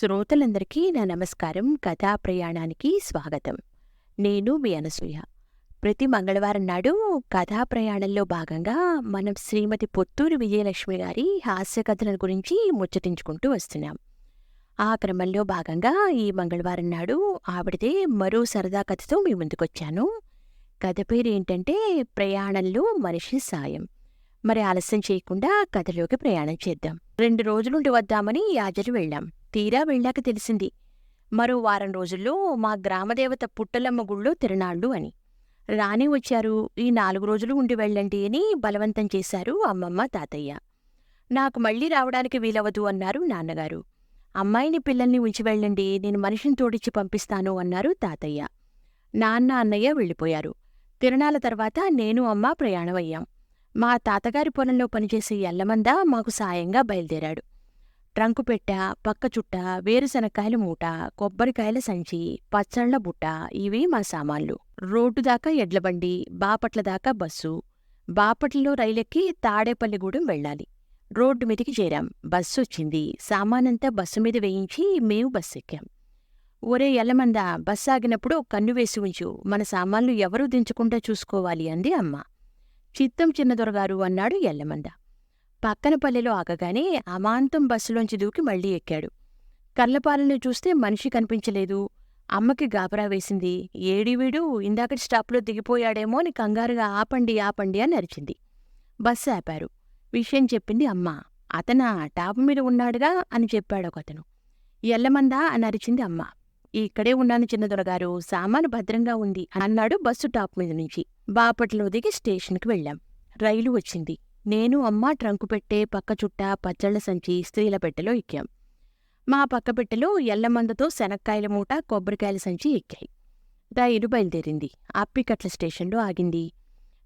శ్రోతలందరికీ నా నమస్కారం. కథా ప్రయాణానికి స్వాగతం. నేను మీ అనసూయ. ప్రతి మంగళవారం నాడు కథా ప్రయాణంలో భాగంగా మనం శ్రీమతి పొత్తూరు విజయలక్ష్మి గారి హాస్య కథల గురించి ముచ్చటించుకుంటూ వస్తున్నాం. ఆ క్రమంలో భాగంగా ఈ మంగళవారం నాడు ఆవిడదే మరో సరదా కథతో మీ ముందుకొచ్చాను. కథ పేరు ఏంటంటే ప్రయాణంలో మనిషి సాయం. మరి ఆలస్యం చేయకుండా కథలోకి ప్రయాణం చేద్దాం. రెండు రోజులుండి వద్దామని యాజలు వెళ్ళాం. తీరా వెళ్ళాక తెలిసింది. మరో వారం రోజుల్లో మా గ్రామదేవత పుట్టలమ్మ గుళ్ళో తిరణాళ్ళు అని. రానే వచ్చారు ఈ నాలుగు రోజులు ఉండి వెళ్ళండి అని బలవంతం చేశారు అమ్మమ్మ తాతయ్య. నాకు మళ్ళీ రావడానికి వీలవదు అన్నారు నాన్నగారు. అమ్మాయిని పిల్లల్ని ఉంచి వెళ్ళండి నేను మనిషిని తోడిచ్చి పంపిస్తాను అన్నారు తాతయ్య. నాన్న అన్నయ్య వెళ్ళిపోయారు. తిరణాల తర్వాత నేను అమ్మ ప్రయాణమయ్యాం. మా తాతగారి పొలంలో పనిచేసే ఎల్లమంద మాకు సాయంగా బయలుదేరాడు. ట్రంకు పెట్ట పక్క చుట్ట వేరుశనక్కాయల మూట కొబ్బరికాయల సంచి పచ్చళ్ళ బుట్ట ఇవి మా సామాన్లు. రోడ్డు దాకా ఎడ్లబండి బాపట్ల దాకా బస్సు. బాపట్లలో రైలెక్కి తాడేపల్లిగూడెం వెళ్ళాలి. రోడ్డు మీదికి చేరాం. బస్సు వచ్చింది సామానంతా బస్సు మీద వేయించి మేము బస్సు ఎక్కాం ఒరే ఎల్లమంద బస్సు ఆగినప్పుడు కన్ను వేసి ఉంచు. మన సామాన్లు ఎవరూ దించకుండా చూసుకోవాలి అంది అమ్మ. చిత్తం చిన్నదొరగారు అన్నాడు ఎల్లమంద పక్కన పల్లెలో ఆగగానే అమాంతం బస్సులోంచి దూకి మళ్ళీ ఎక్కాడు. కర్లపాలను చూస్తే మనిషి కనిపించలేదు. అమ్మకి గాబరా వేసింది. ఏడివీడు ఇందాకటి స్టాప్లో దిగిపోయాడేమో అని కంగారుగా ఆపండి ఆపండి అని అరిచింది. బస్సు ఆపారు. విషయం చెప్పింది అమ్మ. అతన టాప్ మీద ఉన్నాడుగా అని చెప్పాడు ఒకతను. ఎల్లమందా అని అరిచింది అమ్మ. ఇక్కడే ఉన్నాను చిన్నదొరగారు. సామాను భద్రంగా ఉంది అన్నాడు బస్సు టాప్ మీద నుంచి. బాపట్లో దిగి స్టేషన్కి వెళ్ళాం. రైలు వచ్చింది. నేను అమ్మ ట్రంకు పెట్టే పక్క చుట్ట పచ్చళ్ళ సంచి స్త్రీల పెట్టెలో ఎక్కాం. మా పక్క పెట్టెలో ఎల్లమందతో శనక్కాయల మూట కొబ్బరికాయల సంచి ఎక్కాయి. రైలు బయలుదేరింది. అప్పికట్ల స్టేషన్లో ఆగింది.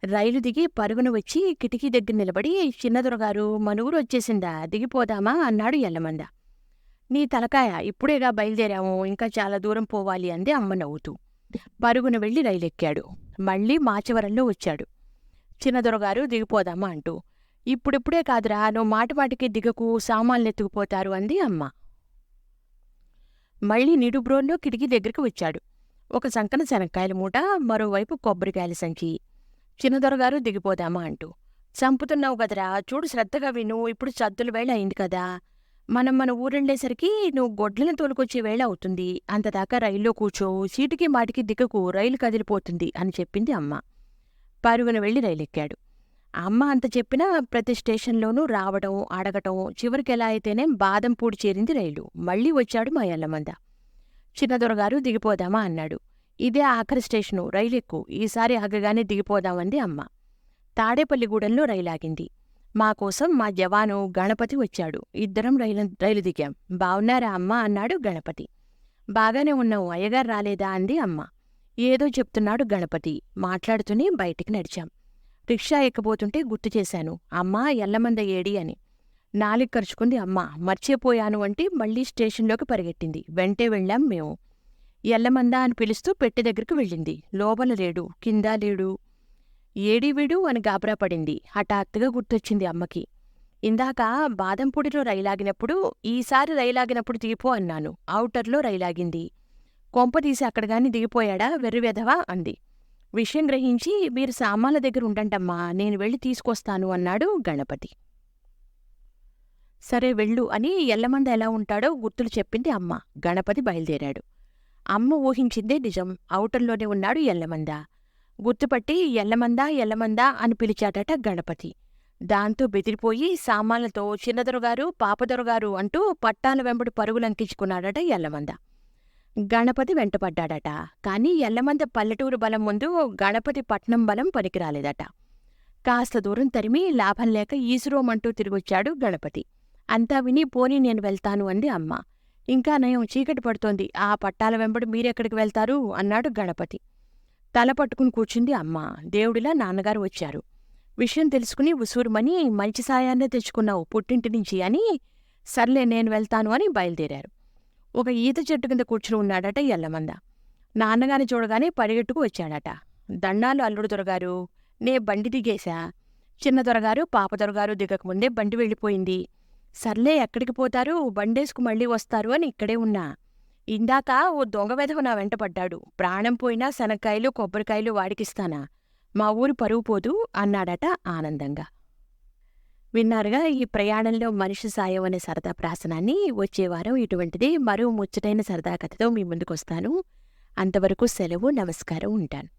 రైలు దిగి పరుగున వచ్చి కిటికీ దగ్గర నిలబడి చిన్నదొరగారు మనుగురు వచ్చేసిందా? దిగిపోదామా? అన్నాడు ఎల్లమంద నీ తలకాయ ఇప్పుడేగా బయలుదేరాము ఇంకా చాలా దూరం పోవాలి అంది అమ్మ నవ్వుతూ. పరుగున వెళ్ళి రైలెక్కాడు మళ్ళీ మాచవరంలో వచ్చాడు. చిన్నదొరగారు దిగిపోదామా? అంటూ. ఇప్పుడిప్పుడే కాదురా నువ్వు మాటిమాటికి దిగకు సామాన్లు ఎత్తుకుపోతారు అంది అమ్మ. మళ్ళీ నిడుబ్రోల్లో కిటికీ దగ్గరికి వచ్చాడు. ఒక సంకన శనక్కాయల మూట మరోవైపు కొబ్బరికాయల సంచి. చిన్నదొరగారు దిగిపోదామా అంటూ. చంపుతున్నావు కదరా చూడు శ్రద్ధగా విను ఇప్పుడు సద్దుల వేళ అయింది కదా. మనం మన ఊరెళ్ళేసరికి నువ్వు గొడ్లను తోలుకొచ్చే వేళ అవుతుంది. అంతదాకా రైల్లో కూర్చో సీటుకి మాటికి దిగకు రైలు కదిలిపోతుంది అని చెప్పింది అమ్మ. పరుగున వెళ్ళి రైలెక్కాడు. అమ్మ అంత చెప్పినా ప్రతి స్టేషన్లోనూ రావడం అడగటం చివరికి ఎలా అయితేనే బాదంపూడి చేరింది రైలు. మళ్ళీ వచ్చాడు మా ఎల్లమంద చిన్నదొరగారు దిగిపోదామా అన్నాడు. ఇదే ఆఖరి స్టేషను రైలెక్కు ఈసారి ఆగగానే దిగిపోదామంది అమ్మ. తాడేపల్లిగూడెంలో రైలాగింది. మా కోసం మా జవాను గణపతి వచ్చాడు. ఇద్దరం రైలు రైలు దిగాం. బావున్నారా అమ్మ అన్నాడు గణపతి. బాగానే ఉన్నావు అయ్యగారు రాలేదా అంది అమ్మ. ఏదో చెప్తున్నాడు గణపతి. మాట్లాడుతూనే బయటికి నడిచాం. రిక్షా ఎక్కబోతుంటే గుర్తు చేశాను. అమ్మా ఎల్లమంద ఏడి అని. నాలిక ఖర్చుకుంది అమ్మ మర్చిపోయాను అంటే మళ్ళీ స్టేషన్లోకి పరిగెట్టింది వెంటే వెళ్ళాం మేము. ఎల్లమంద అని పిలుస్తూ పెట్టె దగ్గరికి వెళ్ళింది. లోపల లేడు. కింద లేడు. ఏడి వీడు? అని గాబరా పడింది. హఠాత్తుగా గుర్తొచ్చింది అమ్మకి. ఇందాక బాదంపూడిలో రైలాగినప్పుడు ఈసారి రైలాగినప్పుడు దిగిపో అన్నాను. ఔటర్లో రైలాగింది. కొంప తీసి అక్కడగాని దిగిపోయాడా? వెర్రివెధవా అంది. విషయం గ్రహించి మీరు సామాన్ల దగ్గర ఉండంటమ్మా నేను వెళ్ళి తీసుకొస్తాను అన్నాడు గణపతి. సరే వెళ్ళు అని ఎల్లమంద ఎలా ఉంటాడో గుర్తులు చెప్పింది అమ్మ. గణపతి బయలుదేరాడు. అమ్మ ఊహించిందే నిజం. అవుటర్లోనే ఉన్నాడు ఎల్లమంద. గుర్తుపట్టి ఎల్లమందా ఎల్లమందా అని పిలిచాడట గణపతి. దాంతో బెదిరిపోయి సామాన్లతో చిన్నదొరగారు పాపదొరగారు అంటూ పట్టాల వెంబడి పరుగులంకించుకున్నాడట ఎల్లమంద. గణపతి వెంటపడ్డాడట. కాని ఎల్లమంద పల్లెటూరు బలం ముందు గణపతి పట్నం బలం పనికిరాలేదట. కాస్త దూరం తరిమి లాభం లేక ఈసురోమంటూ తిరిగొచ్చాడు గణపతి. అంతా విని పోనీ నేను వెళ్తాను అంది అమ్మ. ఇంకా నయం చీకటి పడుతోంది. ఆ పట్టాల వెంబడి మీరెక్కడికి వెళ్తారు? అన్నాడు గణపతి. తల పట్టుకుని కూర్చుంది అమ్మ. దేవుడిలా నాన్నగారు వచ్చారు. విషయం తెలుసుకుని ఉసూరుమని మంచి సాయాన్నే తెచ్చుకున్నావు పుట్టింటి నుంచి అని సర్లే నేను వెళ్తాను అని బయలుదేరారు. ఒక ఈత చెట్టు కింద కూర్చుని ఉన్నాడట ఎల్లమంద. నాన్నగాని చూడగానే పరిగెట్టుకు వచ్చాడట. దండాలు అల్లుడు దొరగారు. నే బండి దిగేశా. చిన్న దొరగారు పాప దొరగారు దిగకముందే బండి వెళ్ళిపోయింది. సర్లే ఎక్కడికి పోతారు? బండేసుకు మళ్ళీ వస్తారు అని ఇక్కడే ఉన్నా. ఇందాక ఓ దొంగ వెధవ నా వెంట పడ్డాడు. ప్రాణం పోయినా శనక్కాయలు కొబ్బరికాయలు వాడికిస్తానా. మా ఊరు పరువు పోదు అన్నాడట ఆనందంగా. విన్నారుగా ఈ ప్రయాణంలో మనిషి సాయం అనే సరదా ప్రాసనాన్ని వచ్చే వారం ఇటువంటిది మరో ముచ్చటైన సరదా కథతో మీ ముందుకొస్తాను. అంతవరకు సెలవు నమస్కారం ఉంటాను.